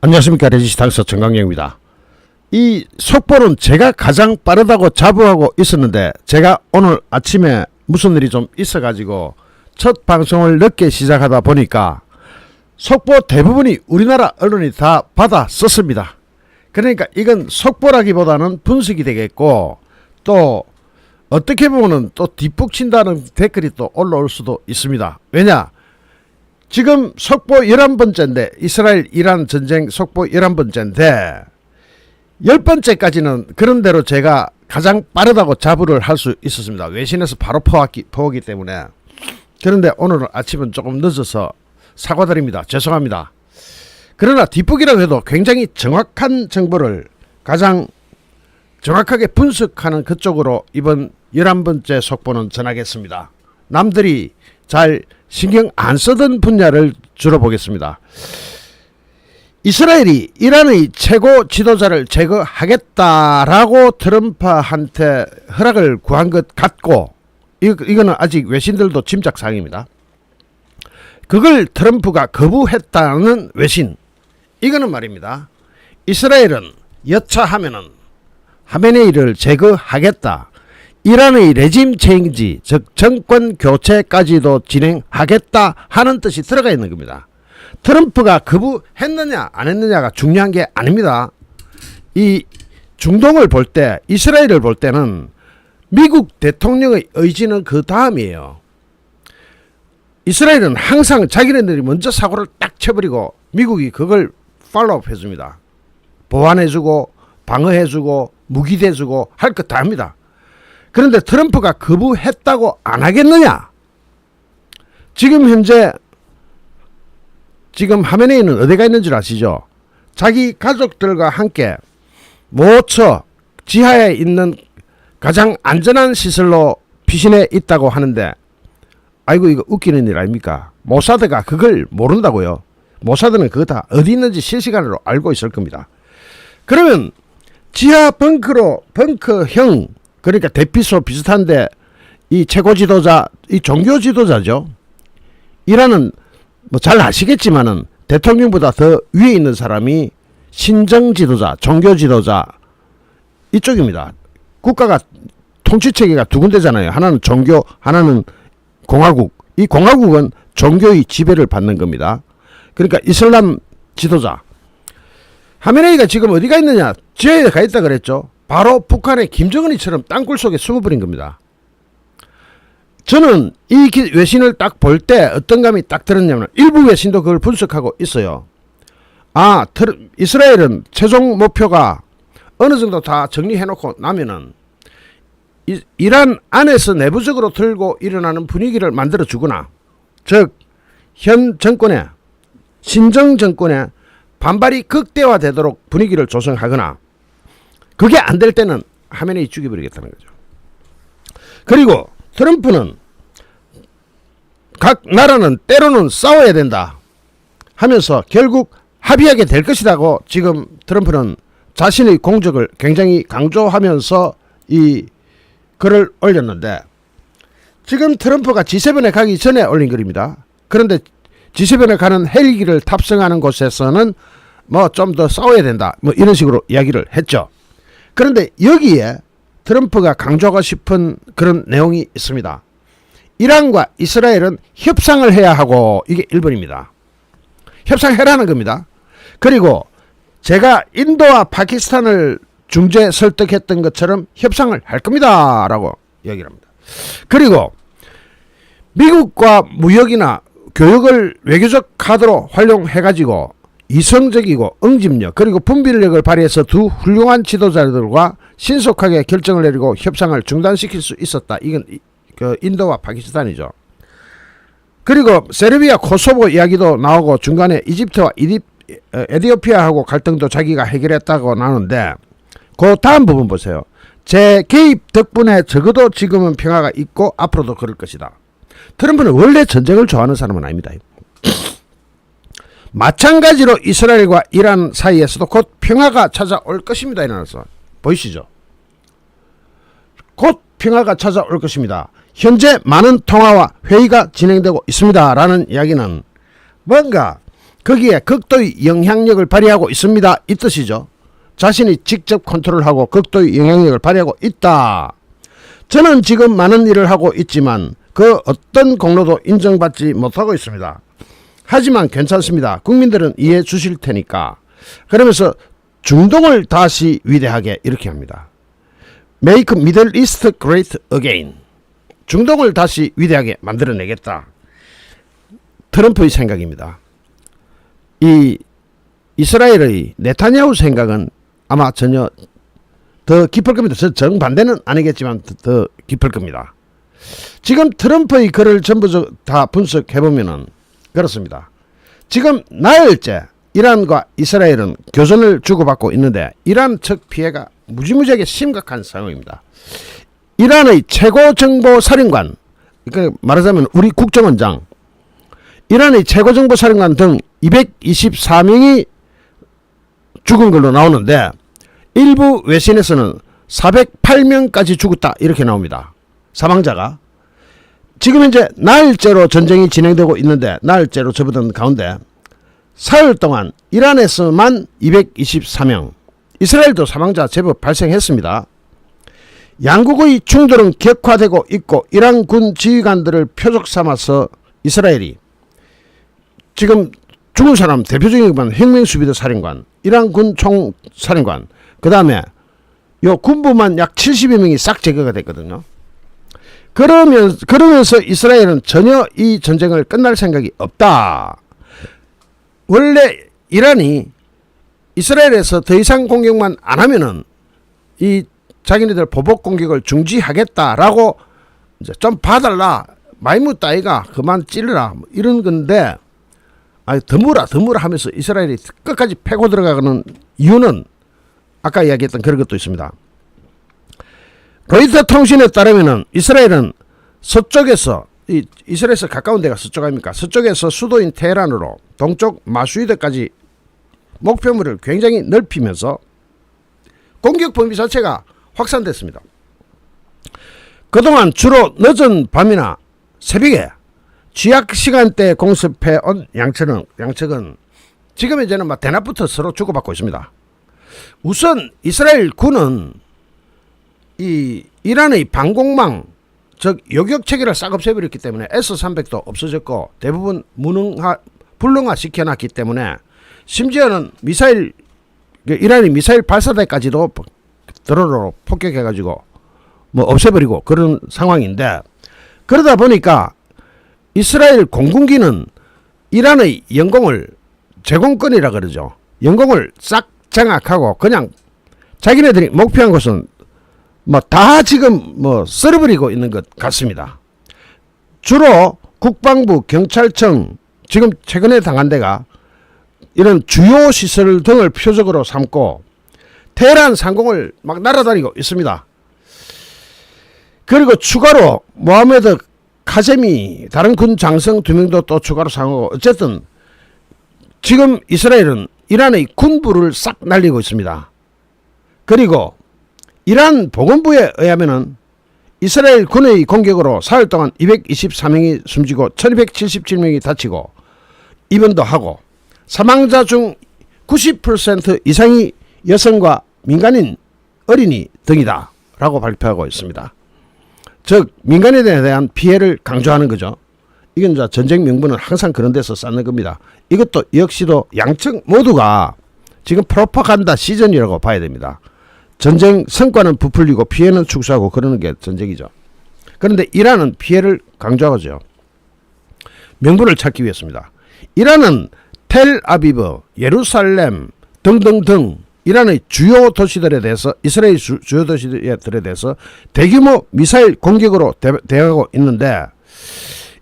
안녕하십니까 레지스탕스 정강영입니다. 이 속보는 제가 가장 빠르다고 자부하고 있었는데 제가 오늘 아침에 무슨 일이 좀 있어가지고 첫 방송을 늦게 시작하다 보니까 속보 대부분이 우리나라 언론이 다 받아 썼습니다. 그러니까 이건 속보라기보다는 분석이 되겠고 또 어떻게 보면은 또 뒷북친다는 댓글이 또 올라올 수도 있습니다. 왜냐? 지금 속보 11번째인데 이스라엘 이란 전쟁 속보 11번째인데 10번째까지는 그런대로 제가 가장 빠르다고 자부를 할 수 있었습니다. 외신에서 바로 퍼왔기, 퍼오기 때문에 그런데 오늘 아침은 조금 늦어서 사과드립니다. 죄송합니다. 그러나 뒷북이라고 해도 굉장히 정확한 정보를 가장 정확하게 분석하는 그쪽으로 이번 11번째 속보는 전하겠습니다. 남들이 잘 신경 안 쓰던 분야를 주로 보겠습니다. 이스라엘이 이란의 최고 지도자를 제거하겠다라고 트럼프한테 허락을 구한 것 같고 이, 이거는 아직 외신들도 짐작사항입니다. 그걸 트럼프가 거부했다는 외신 이거는 말입니다. 이스라엘은 여차하면은 하메네이를 제거하겠다. 이란의 레짐 체인지 즉 정권 교체까지도 진행하겠다 하는 뜻이 들어가 있는 겁니다. 트럼프가 거부했느냐 안 했느냐가 중요한 게 아닙니다. 이 중동을 볼 때 이스라엘을 볼 때는 미국 대통령의 의지는 그 다음이에요. 이스라엘은 항상 자기네들이 먼저 사고를 딱 쳐버리고 미국이 그걸 팔로업 해줍니다. 보완해주고 방어해주고 무기대주고 할 것 다 합니다. 그런데 트럼프가 거부했다고 안 하겠느냐? 지금 현재 지금 하메네이는 어디가 있는 줄 아시죠? 자기 가족들과 함께 모처 지하에 있는 가장 안전한 시설로 피신해 있다고 하는데 아이고 이거 웃기는 일 아닙니까? 모사드가 그걸 모른다고요. 모사드는 그거 다 어디 있는지 실시간으로 알고 있을 겁니다. 그러면 지하 벙커로 벙커형 그러니까 대피소 비슷한데 이 최고 지도자 이 종교 지도자죠. 이라는 뭐 잘 아시겠지만은 대통령보다 더 위에 있는 사람이 신정 지도자, 종교 지도자 이쪽입니다. 국가가 통치 체계가 두 군데잖아요. 하나는 종교, 하나는 공화국. 이 공화국은 종교의 지배를 받는 겁니다. 그러니까 이슬람 지도자. 하메네이가 지금 어디가 있느냐? 지하에 가 있다 그랬죠. 바로 북한의 김정은이처럼 땅굴 속에 숨어버린 겁니다. 저는 이 기- 외신을 딱 볼 때 어떤 감이 딱 들었냐면 일부 외신도 그걸 분석하고 있어요. 아, 트- 이스라엘은 최종 목표가 어느 정도 다 정리해놓고 나면은 이, 이란 안에서 내부적으로 들고 일어나는 분위기를 만들어 주거나 즉 현 정권에 신정 정권에 반발이 극대화되도록 분위기를 조성하거나 그게 안 될 때는 하면이 죽여버리겠다는 거죠. 그리고 트럼프는 각 나라는 때로는 싸워야 된다 하면서 결국 합의하게 될 것이라고 지금 트럼프는 자신의 공적을 굉장히 강조하면서 이 글을 올렸는데 지금 트럼프가 G7에 가기 전에 올린 글입니다. 그런데 G7에 가는 헬기를 탑승하는 곳에서는 뭐 좀 더 싸워야 된다. 뭐 이런 식으로 이야기를 했죠. 그런데 여기에 트럼프가 강조하고 싶은 그런 내용이 있습니다. 이란과 이스라엘은 협상을 해야 하고 이게 1번입니다. 협상해라는 겁니다. 그리고 제가 인도와 파키스탄을 중재 설득했던 것처럼 협상을 할 겁니다. 라고 이야기를 합니다. 그리고 미국과 무역이나 교역을 외교적 카드로 활용해가지고 이성적이고 응집력 그리고 분별력을 발휘해서 두 훌륭한 지도자들과 신속하게 결정을 내리고 협상을 중단시킬 수 있었다. 이건 이- 그 인도와 파키스탄이죠. 그리고 세르비아 코소보 이야기도 나오고 중간에 이집트와 이디, 어, 에디오피아하고 갈등도 자기가 해결했다고 나오는데 그 다음 부분 보세요. 제 개입 덕분에 적어도 지금은 평화가 있고 앞으로도 그럴 것이다. 트럼프는 원래 전쟁을 좋아하는 사람은 아닙니다. 마찬가지로 이스라엘과 이란 사이에서도 곧 평화가 찾아올 것입니다. 이라서 보이시죠? 곧 평화가 찾아올 것입니다. 현재 많은 통화와 회의가 진행되고 있습니다. 라는 이야기는 뭔가 거기에 극도의 영향력을 발휘하고 있습니다. 이 뜻이죠. 자신이 직접 컨트롤하고 극도의 영향력을 발휘하고 있다. 저는 지금 많은 일을 하고 있지만 그 어떤 공로도 인정받지 못하고 있습니다. 하지만 괜찮습니다. 국민들은 이해해 주실 테니까. 그러면서 중동을 다시 위대하게 이렇게 합니다. Make Middle East Great Again. 중동을 다시 위대하게 만들어내겠다. 트럼프의 생각입니다. 이 이스라엘의 네타냐후 생각은 아마 전혀 더 깊을 겁니다. 저 정반대는 아니겠지만 더, 더 깊을 겁니다. 지금 트럼프의 글을 전부 저- 다 분석해 보면은 그렇습니다. 지금 나흘째 이란과 이스라엘은 교전을 주고받고 있는데 이란 측 피해가 무지무지하게 심각한 상황입니다. 이란의 최고 정보 사령관, 그러니까 말하자면 우리 국정원장, 이란의 최고 정보 사령관 등 224명이 죽은 걸로 나오는데 일부 외신에서는 408명까지 죽었다 이렇게 나옵니다. 사망자가 지금 현재 나흘째로 전쟁이 진행되고 있는데 나흘째로 접어든 가운데 사흘 동안 이란에서만 224명, 이스라엘도 사망자 제법 발생했습니다. 양국의 충돌은 격화되고 있고 이란 군 지휘관들을 표적 삼아서 이스라엘이 지금 죽은 사람 대표적인 것만 혁명수비대 사령관, 이란 군 총사령관, 그 다음에 요 군부만 약 70여 명이 싹 제거가 됐거든요. 그러면 그러면서 이스라엘은 전혀 이 전쟁을 끝날 생각이 없다. 원래 이란이 이스라엘에서 더 이상 공격만 안 하면은 이 자기네들 보복 공격을 중지하겠다라고 이제 좀 봐달라 마이무 따위가 그만 찔러라 뭐 이런 건데 아니 드무라 드무라 하면서 이스라엘이 끝까지 패고 들어가는 이유는 아까 이야기했던 그런 것도 있습니다. 로이터 통신에 따르면은 이스라엘은 서쪽에서 이 이스라엘에서 가까운 데가 서쪽 아닙니까? 서쪽에서 수도인 테헤란으로 동쪽 마수이드까지 목표물을 굉장히 넓히면서 공격 범위 자체가 확산됐습니다. 그동안 주로 늦은 밤이나 새벽에 쥐약 시간대에 공습해 온 양측은 양측은 지금 이제는 막 대낮부터 서로 주고받고 있습니다. 우선 이스라엘 군은 이 이란의 방공망 즉 요격 체계를 싹 없애버렸기 때문에 S300도 없어졌고 대부분 무능화 불능화 시켜놨기 때문에 심지어는 미사일 그 이란이 미사일 발사대까지도 드론으로 폭격해가지고 뭐 없애버리고 그런 상황인데 그러다 보니까 이스라엘 공군기는 이란의 영공을 제공권이라 그러죠. 영공을 싹 장악하고 그냥 자기네들이 목표한 것은 뭐 다 지금 뭐 썰어버리고 있는 것 같습니다. 주로 국방부, 경찰청 지금 최근에 당한 데가 이런 주요 시설 등을 표적으로 삼고 테헤란 상공을 막 날아다니고 있습니다. 그리고 추가로 모하메드 카제미 다른 군 장성 두 명도 또 추가로 상하고 어쨌든 지금 이스라엘은 이란의 군부를 싹 날리고 있습니다. 그리고 이란 보건부에 의하면은 이스라엘 군의 공격으로 사흘 동안 224명이 숨지고 1277명이 다치고 입원도 하고 사망자 중 90% 이상이 여성과 민간인 어린이 등이다 라고 발표하고 있습니다. 즉 민간인에 대한 피해를 강조하는 거죠. 이건 이제 전쟁 명분은 항상 그런 데서 쌓는 겁니다. 이것도 역시도 양측 모두가 지금 프로파간다 시즌이라고 봐야 됩니다. 전쟁 성과는 부풀리고 피해는 축소하고 그러는 게 전쟁이죠. 그런데 이란은 피해를 강조하죠. 명분을 찾기 위해서입니다. 이란은 텔아비브, 예루살렘 등등등 이란의 주요 도시들에 대해서 이스라엘 주, 주요 도시들에 대해서 대규모 미사일 공격으로 대, 대응하고 있는데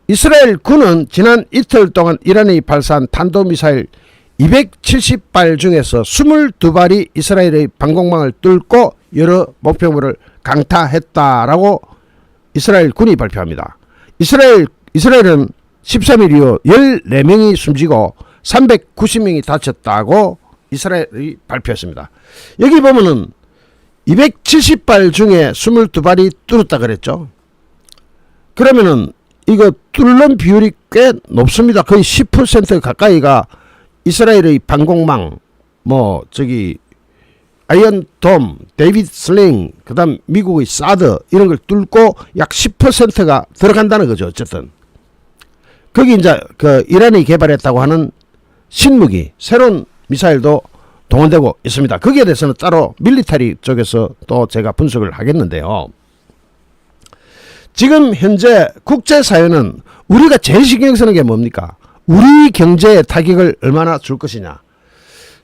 이스라엘 군은 지난 이틀 동안 이란이 발사한 탄도미사일 270발 중에서 22발이 이스라엘의 방공망을 뚫고 여러 목표물을 강타했다라고 이스라엘 군이 발표합니다. 이스라엘 이스라엘은 13일 이후 14명이 숨지고 390명이 다쳤다고 이스라엘이 발표했습니다. 여기 보면은 270발 중에 22발이 뚫었다 그랬죠. 그러면은 이거 뚫는 비율이 꽤 높습니다. 거의 10% 가까이가 이스라엘의 방공망 뭐 저기 아이언 돔, 데이비드 슬링, 그 다음 미국의 사드 이런 걸 뚫고 약 10%가 들어간다는 거죠. 어쨌든 거기 이제 그 이란이 개발했다고 하는 신무기 새로운 미사일도 동원되고 있습니다. 거기에 대해서는 따로 밀리터리 쪽에서 또 제가 분석을 하겠는데요. 지금 현재 국제사회는 우리가 제일 신경 쓰는 게 뭡니까? 우리 경제에 타격을 얼마나 줄 것이냐.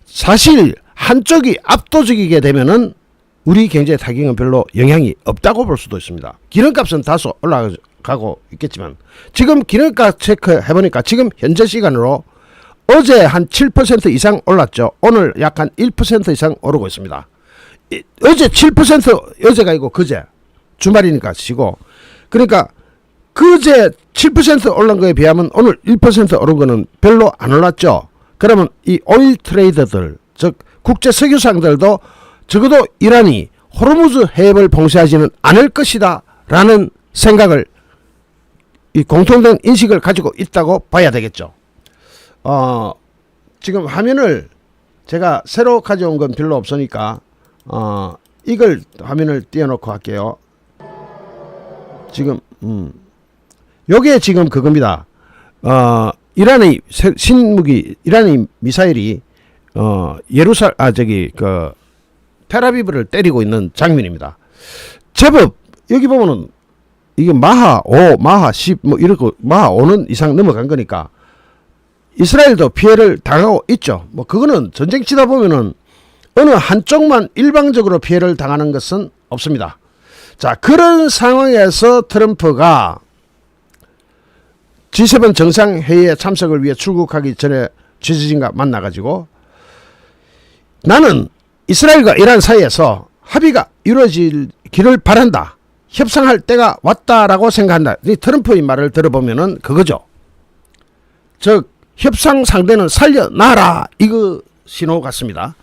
사실 한쪽이 압도적이게 되면은 우리 경제 타격은 별로 영향이 없다고 볼 수도 있습니다. 기름값은 다소 올라가고 있겠지만 지금 기름값 체크 해 보니까 지금 현재 시간으로 어제 한 7% 이상 올랐죠. 오늘 약 한 1% 이상 오르고 있습니다. 이- 어제 7% 어제가 아니고 그제 주말이니까 시고 그러니까 그제 7% 올른 거에 비하면 오늘 1% 오른 거는 별로 안 올랐죠. 그러면 이 오일 트레이더들 즉 국제 석유상들도 적어도 이란이 호르무즈 해협을 봉쇄하지는 않을 것이다 라는 생각을 이 공통된 인식을 가지고 있다고 봐야 되겠죠. 어, 지금 화면을 제가 새로 가져온 건 별로 없으니까 어, 이걸 화면을 띄워놓고 할게요. 지금 음, 요게 지금 그겁니다. 어, 이란의 새- 신무기 이란의 미사일이 어, 예루살 아 저기 그 테라비브를 때리고 있는 장면입니다. 제법 여기 보면은 이게 마하 5, 마하 10 뭐 이렇게 마하 5는 이상 넘어간 거니까 이스라엘도 피해를 당하고 있죠. 뭐 그거는 전쟁 치다 보면은 어느 한쪽만 일방적으로 피해를 당하는 것은 없습니다. 자, 그런 상황에서 트럼프가 G7 정상회의에 참석을 위해 출국하기 전에 취재진과 만나가지고 나는 이스라엘과 이란 사이에서 합의가 이루어지기를 바란다. 협상할 때가 왔다라고 생각한다. 이 트럼프의 말을 들어보면은 그거죠. 즉 협상 상대는 살려놔라 이거 신호 같습니다.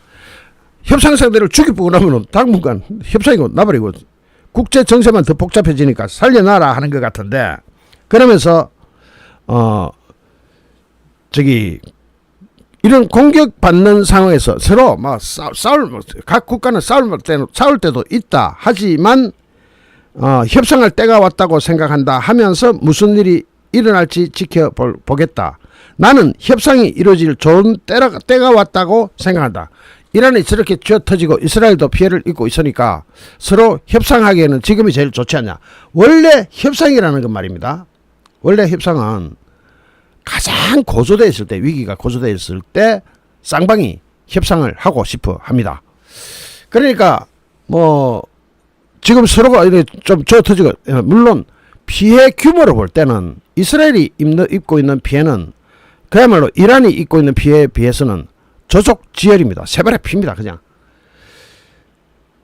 협상 상대를 죽이고 나면은 당분간 협상이고 나버리고 국제 정세만 더 복잡해지니까 살려놔라 하는 것 같은데 그러면서 어 저기 이런 공격받는 상황에서 서로 막 싸, 싸울 각 국가는 싸울 때는 싸울 때도 있다 하지만 어, 협상할 때가 왔다고 생각한다 하면서 무슨 일이 일어날지 지켜보겠다. 나는 협상이 이루어질 좋은 때가, 때가 왔다고 생각한다. 이란이 저렇게 쥐어 터지고 이스라엘도 피해를 입고 있으니까 서로 협상하기에는 지금이 제일 좋지 않냐. 원래 협상이라는 건 말입니다. 원래 협상은 가장 고조되어 있을 때 위기가 고조되어 있을 때 쌍방이 협상을 하고 싶어 합니다. 그러니까 뭐 지금 서로가 좀 쥐어터지고 어, 물론 피해 규모로 볼 때는 이스라엘이 입고 있는 피해는 그야말로 이란이 입고 있는 피해에 비해서는 저속지혈입니다. 세발의 피입니다. 그냥.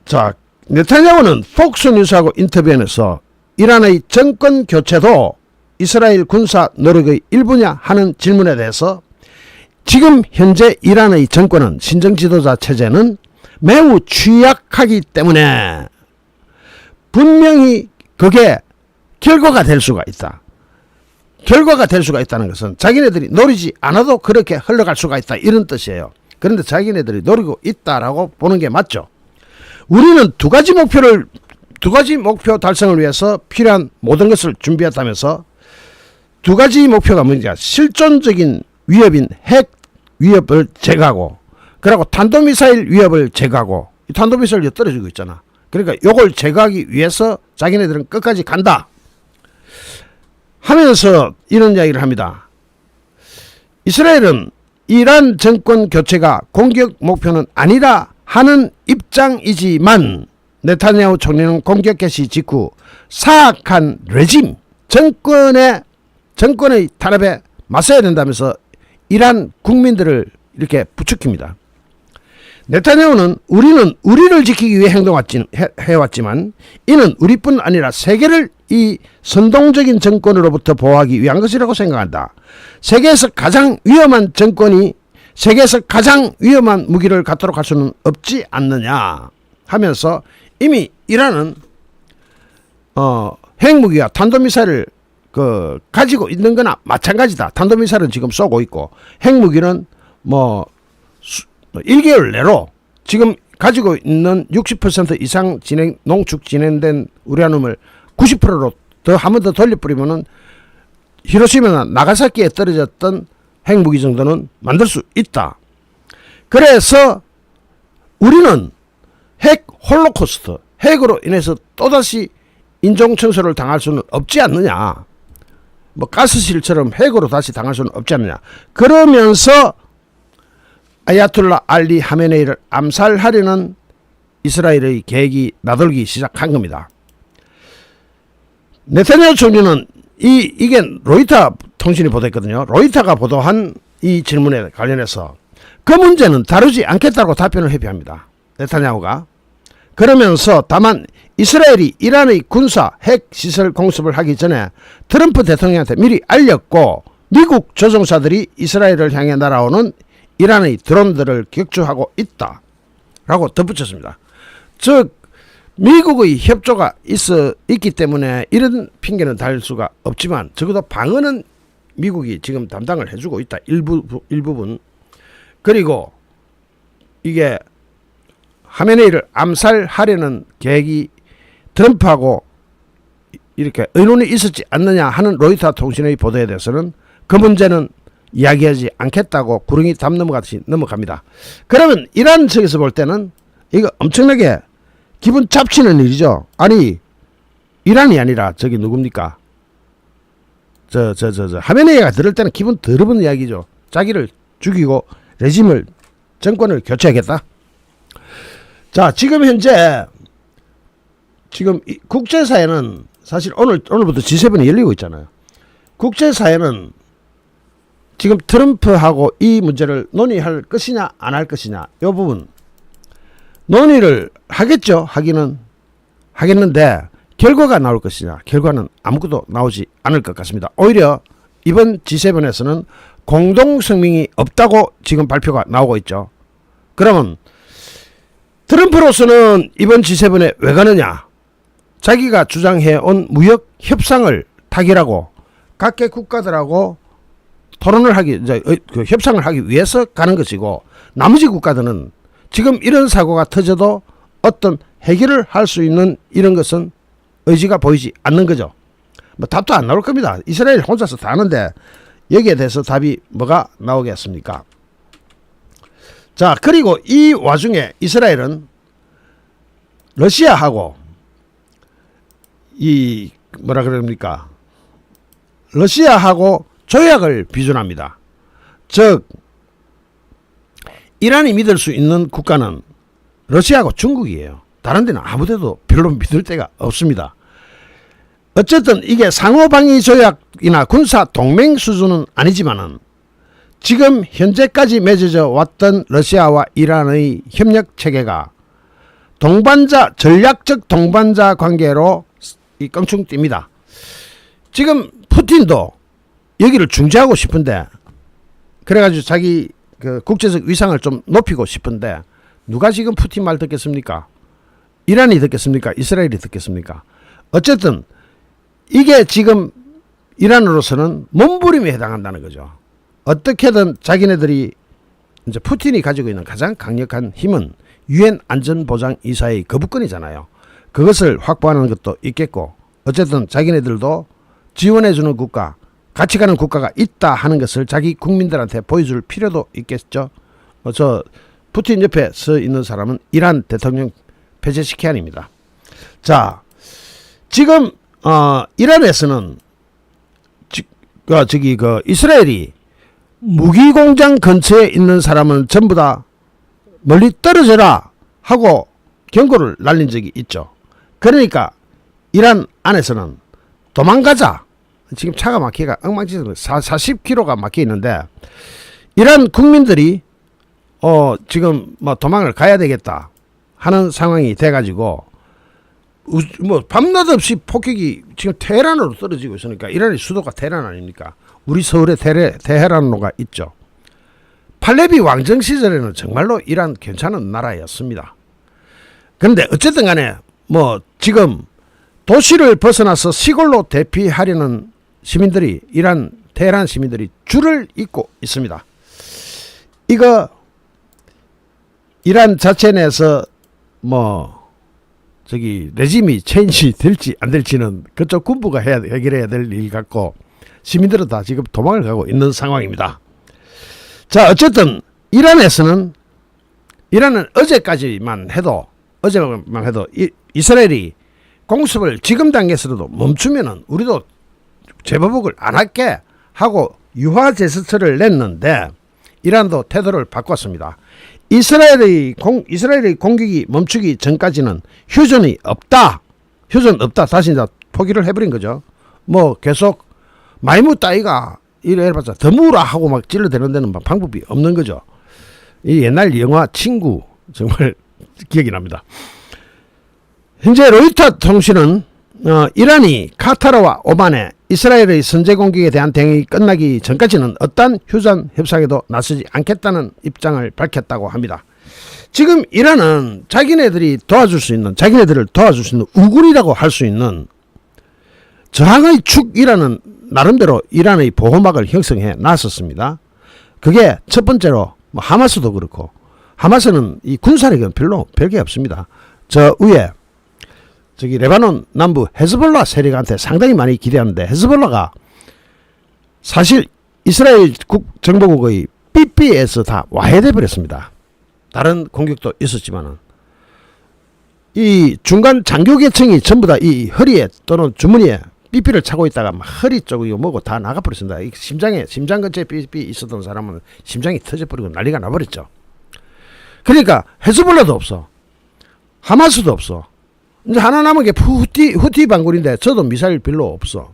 자, 네타냐후는 폭스 뉴스하고 인터뷰에서 이란의 정권 교체도 이스라엘 군사 노력의 일부냐 하는 질문에 대해서 지금 현재 이란의 정권은 신정 지도자 체제는 매우 취약하기 때문에 분명히 그게 결과가 될 수가 있다. 결과가 될 수가 있다는 것은 자기네들이 노리지 않아도 그렇게 흘러갈 수가 있다 이런 뜻이에요. 그런데 자기네들이 노리고 있다라고 보는 게 맞죠. 우리는 두 가지 목표를 두 가지 목표 달성을 위해서 필요한 모든 것을 준비했다면서 두 가지 목표가 뭐냐 실존적인 위협인 핵 위협을 제거하고 그리고 탄도미사일 위협을 제거하고 이 탄도미사일이 떨어지고 있잖아. 그러니까 요걸 제거하기 위해서 자기네들은 끝까지 간다. 하면서 이런 이야기를 합니다. 이스라엘은 이란 정권 교체가 공격 목표는 아니라 하는 입장이지만 네타냐후 총리는 공격 개시 직후 사악한 레짐 정권의 정권의 탄압에 맞서야 된다면서 이란 국민들을 이렇게 부추깁니다. 네타냐후는 우리는 우리를 지키기 위해 행동해왔지만 이는 우리뿐 아니라 세계를 이 선동적인 정권으로부터 보호하기 위한 것이라고 생각한다. 세계에서 가장 위험한 정권이 세계에서 가장 위험한 무기를 갖도록 할 수는 없지 않느냐 하면서 이미 이란은 어, 핵무기와 탄도미사일을 그 가지고 있는 거나 마찬가지다. 탄도미사일은 지금 쏘고 있고 핵무기는 뭐 수, 1개월 내로 지금 가지고 있는 60% 이상 진행 농축 진행된 우라늄을 90%로 더 한 번 더 돌려 뿌리면은 히로시마나 나가사키에 떨어졌던 핵무기 정도는 만들 수 있다. 그래서 우리는 핵 홀로코스트, 핵으로 인해서 또다시 인종 청소를 당할 수는 없지 않느냐. 뭐 가스실처럼 핵으로 다시 당할 수는 없지 않느냐. 그러면서 아야툴라 알리 하메네이를 암살하려는 이스라엘의 계획이 나돌기 시작한 겁니다. 네타냐후 총리는 이 이게 로이터 통신이 보도했거든요. 로이터가 보도한 이 질문에 관련해서 그 문제는 다루지 않겠다고 답변을 회피합니다. 네타냐후가 그러면서 다만 이스라엘이 이란의 군사 핵 시설 공습을 하기 전에 트럼프 대통령한테 미리 알렸고 미국 조종사들이 이스라엘을 향해 날아오는 이란의 드론들을 격추하고 있다 라고 덧붙였습니다. 즉 미국의 협조가 있어 있기 때문에 이런 핑계는 달 수가 없지만 적어도 방어는 미국이 지금 담당을 해주고 있다 일부 일부분 그리고 이게 하메네이를 암살하려는 계획이 트럼프하고 이렇게 의논이 있었지 않느냐 하는 로이터 통신의 보도에 대해서는 그 문제는 이야기하지 않겠다고 구렁이 담 넘어가듯이 넘어갑니다. 그러면 이란 측에서 볼 때는 이거 엄청나게 기분 잡치는 일이죠. 아니 이란이 아니라 저기 누굽니까? 저 저 저 저 하메네이가 들을 때는 기분 더러운 이야기죠. 자기를 죽이고 레짐을 정권을 교체하겠다. 자 지금 현재 지금 이 국제사회는 사실 오늘 오늘부터 G7이 열리고 있잖아요. 국제사회는 지금 트럼프하고 이 문제를 논의할 것이냐 안 할 것이냐 이 부분. 논의를 하겠죠 하기는. 하겠는데 결과가 나올 것이냐 결과는 아무것도 나오지 않을 것 같습니다. 오히려 이번 G7에서는 공동 성명이 없다고 지금 발표가 나오고 있죠. 그러면 트럼프로서는 이번 G7에 왜 가느냐 자기가 주장해온 무역 협상을 타결하고 각계 국가들하고 토론을 하기 이제 어, 그 협상을 하기 위해서 가는 것이고 나머지 국가들은 지금 이런 사고가 터져도 어떤 해결을 할 수 있는 이런 것은 의지가 보이지 않는 거죠. 뭐 답도 안 나올 겁니다. 이스라엘 혼자서 다 하는데 여기에 대해서 답이 뭐가 나오겠습니까? 자 그리고 이 와중에 이스라엘은 러시아하고 이 뭐라 그럽니까? 러시아하고 조약을 비준합니다. 즉 이란이 믿을 수 있는 국가는 러시아하고 중국이에요. 다른 데는 아무 데도 별로 믿을 데가 없습니다. 어쨌든 이게 상호방위 조약이나 군사 동맹 수준은 아니지만은 지금 현재까지 맺어져 왔던 러시아와 이란의 협력 체계가 동반자 전략적 동반자 관계로 이 껑충 뜁니다. 지금 푸틴도 여기를 중재하고 싶은데 그래가지고 자기 그 국제적 위상을 좀 높이고 싶은데 누가 지금 푸틴 말 듣겠습니까? 이란이 듣겠습니까? 이스라엘이 듣겠습니까? 어쨌든 이게 지금 이란으로서는 몸부림에 해당한다는 거죠. 어떻게든 자기네들이 이제 푸틴이 가지고 있는 가장 강력한 힘은 유엔 안전보장 이사의 거부권이잖아요. 그것을 확보하는 것도 있겠고 어쨌든 자기네들도 지원해주는 국가 같이 가는 국가가 있다 하는 것을 자기 국민들한테 보여줄 필요도 있겠죠. 어, 저 푸틴 옆에 서 있는 사람은 이란 대통령 페제시키안입니다. 자, 지금 어, 이란에서는 지, 그 저기 그 이스라엘이 무기 공장 근처에 있는 사람은 전부 다 멀리 떨어져라 하고 경고를 날린 적이 있죠. 그러니까 이란 안에서는 도망가자. 지금 차가 막히가 엉망진창 40km가 막혀 있는데 이란 국민들이 어 지금 뭐 도망을 가야 되겠다 하는 상황이 돼 가지고 뭐 밤낮 없이 폭격이 지금 테헤란으로 떨어지고 있으니까 이란의 수도가 테헤란 아닙니까? 우리 서울에 테헤, 테헤란로가 있죠. 팔레비 왕정 시절에는 정말로 이란 괜찮은 나라였습니다. 그런데 어쨌든 간에 뭐 지금 도시를 벗어나서 시골로 대피하려는 시민들이 이란 테헤란 시민들이 줄을 잇고 있습니다. 이 이거 이란 자체 내에서 뭐 저기 레짐이 체인지 될지 안 될지는 그쪽 군부가 해야 해결해야 될 일 같고 시민들은 다 지금 도망을 가고 있는 상황입니다. 자 어쨌든 이란에서는 이란은 어제까지만 해도 어제만 해도 이, 이스라엘이 공습을 지금 단계에서도 멈추면은 우리도 재보복을 안 할게 하고 유화 제스처를 냈는데 이란도 태도를 바꿨습니다. 이스라엘의 공 이스라엘의 공격이 멈추기 전까지는 휴전이 없다. 휴전 없다. 다시 이제 포기를 해버린 거죠. 뭐 계속 마이무 따위가 이래 해봤자 더무라 하고 막 찔러대는 데는 막 방법이 없는 거죠. 이 옛날 영화 친구 정말 기억이 납니다. 현재 로이터 통신은 어, 이란이 카타르와 오만에 이스라엘의 선제 공격에 대한 대응이 끝나기 전까지는 어떠한 휴전 협상에도 나서지 않겠다는 입장을 밝혔다고 합니다. 지금 이란은 자기네들이 도와줄 수 있는 자기네들을 도와줄 수 있는 우군이라고 할 수 있는 저항의 축이라는 나름대로 이란의 보호막을 형성해 놨었습니다. 그게 첫 번째로 뭐 하마스도 그렇고 하마스는 이 군사력은 별로 별게 없습니다. 저 위에 저기 레바논 남부 헤즈볼라 세력한테 상당히 많이 기대하는데 헤즈볼라가 사실 이스라엘 국 정보국의 삐삐에서 다 와해돼 버렸습니다. 다른 공격도 있었지만은 이 중간 장교 계층이 전부 다 이 허리에 또는 주머니에 삐삐를 차고 있다가 막 허리 쪽이 뭐고 다 나가버렸습니다. 이 심장에 심장 근처에 삐삐 있었던 사람은 심장이 터져버리고 난리가 나버렸죠. 그러니까 헤즈볼라도 없어, 하마스도 없어. 이제 하나 남은 게 후티 후티 반군인데 저도 미사일 별로 없어.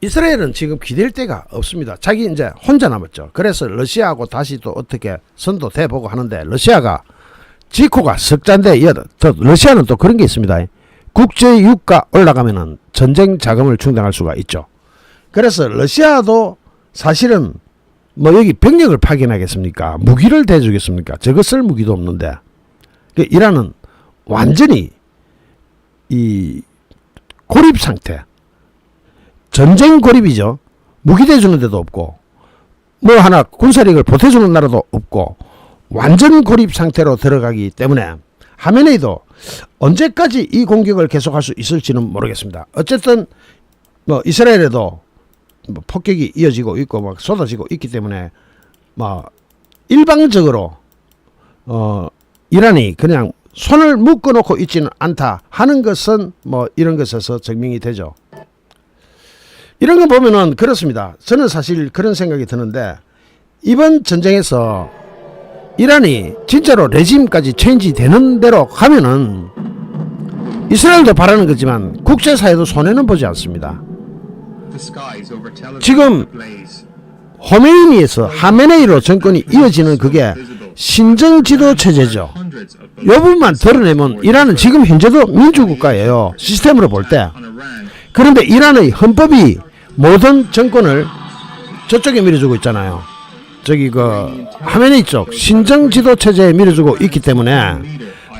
이스라엘은 지금 기댈 데가 없습니다. 자기 이제 혼자 남았죠. 그래서 러시아하고 다시 또 어떻게 선도 대보고 하는데 러시아가 지코가 석잔데 이 러시아는 또 그런 게 있습니다. 국제 유가 올라가면은 전쟁 자금을 충당할 수가 있죠. 그래서 러시아도 사실은 뭐 여기 병력을 파견하겠습니까? 무기를 대주겠습니까? 저거 쓸 무기도 없는데 그 이란은 완전히 이 고립 상태. 전쟁 고립이죠. 무기 대주는 데도 없고 뭐 하나 군사력을 보태주는 나라도 없고 완전 고립 상태로 들어가기 때문에 하메네이도 언제까지 이 공격을 계속할 수 있을지는 모르겠습니다. 어쨌든 뭐 이스라엘에도 뭐 폭격이 이어지고 있고 막 쏟아지고 있기 때문에 뭐 일방적으로 어 이란이 그냥 손을 묶어 놓고 있지는 않다 하는 것은 뭐 이런 것에서 증명이 되죠. 이런 거 보면은 그렇습니다. 저는 사실 그런 생각이 드는데 이번 전쟁에서 이란이 진짜로 레짐까지 체인지 되는 대로 가면은 이스라엘도 바라는 거지만 국제사회도 손해는 보지 않습니다. 지금 호메이니에서 하메네이로 정권이 이어지는 그게 신정 지도 체제죠. 요 부분만 드러내면 이란은 지금 현재도 민주국가예요. 시스템으로 볼 때. 그런데 이란의 헌법이 모든 정권을 저쪽에 밀어주고 있잖아요. 저기 그 하메네이 쪽 신정 지도 체제에 밀어주고 있기 때문에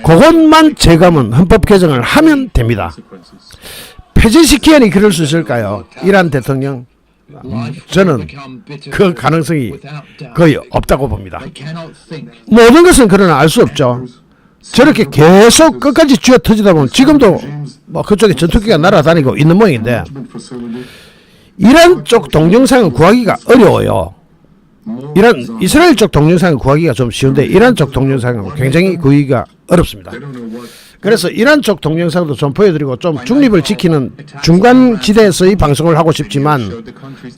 그것만 제감은 헌법 개정을 하면 됩니다. 폐지시키니 그럴 수 있을까요? 이란 대통령 저는 그 가능성이 거의 없다고 봅니다. 모든 것은 그러나 알 수 없죠. 저렇게 계속 끝까지 쥐어 터지다 보면 지금도 뭐 그쪽에 전투기가 날아다니고 있는 모양인데 이란 쪽 동영상을 구하기가 어려워요. 이란 이스라엘 쪽 동영상을 구하기가 좀 쉬운데 이란 쪽 동영상은 굉장히 구하기가 어렵습니다. 그래서 이란 쪽 동영상도 좀 보여드리고 좀 중립을 지키는 중간 지대에서의 방송을 하고 싶지만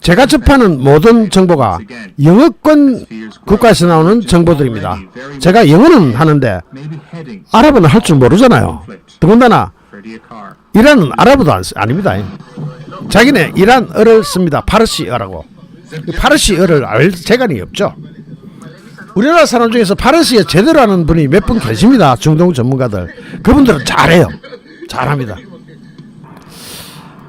제가 접하는 모든 정보가 영어권 국가에서 나오는 정보들입니다. 제가 영어는 하는데 아랍어는 할 줄 모르잖아요. 더군다나 이란은 아랍어도 안, 쓰- 아닙니다. 자기네 이란어를 씁니다. 파르시어라고. 이 파르시어를 알 재간이 없죠. 우리나라 사람 중에서 파르시어 제대로 하는 분이 몇 분 계십니다. 중동 전문가들. 그분들은 잘해요. 잘합니다.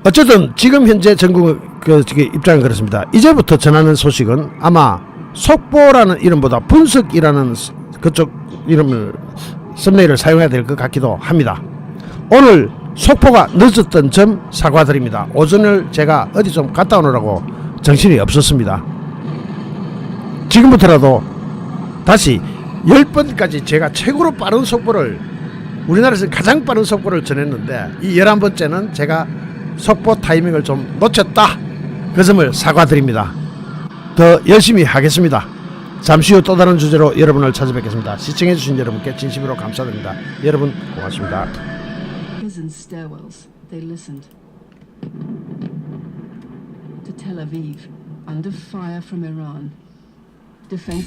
어쨌든 지금 현재 전국 그 입장은 그렇습니다. 이제부터 전하는 소식은 아마 속보라는 이름보다 분석이라는 스- 그쪽 이름을 썸네일을 사용해야 될 것 같기도 합니다. 오늘 속보가 늦었던 점 사과드립니다. 오전을 제가 어디 좀 갔다 오느라고 정신이 없었습니다. 지금부터라도 다시 10번까지 제가 최고로 빠른 속보를 우리나라에서 가장 빠른 속보를 전했는데 이 11번째는 제가 속보 타이밍을 좀 놓쳤다. 그 점을 사과드립니다. 더 열심히 하겠습니다. 잠시 후 또 다른 주제로 여러분을 찾아뵙겠습니다. 시청해주신 여러분께 진심으로 감사드립니다. 여러분 고맙습니다. Tel Aviv, under fire from Iran. Defense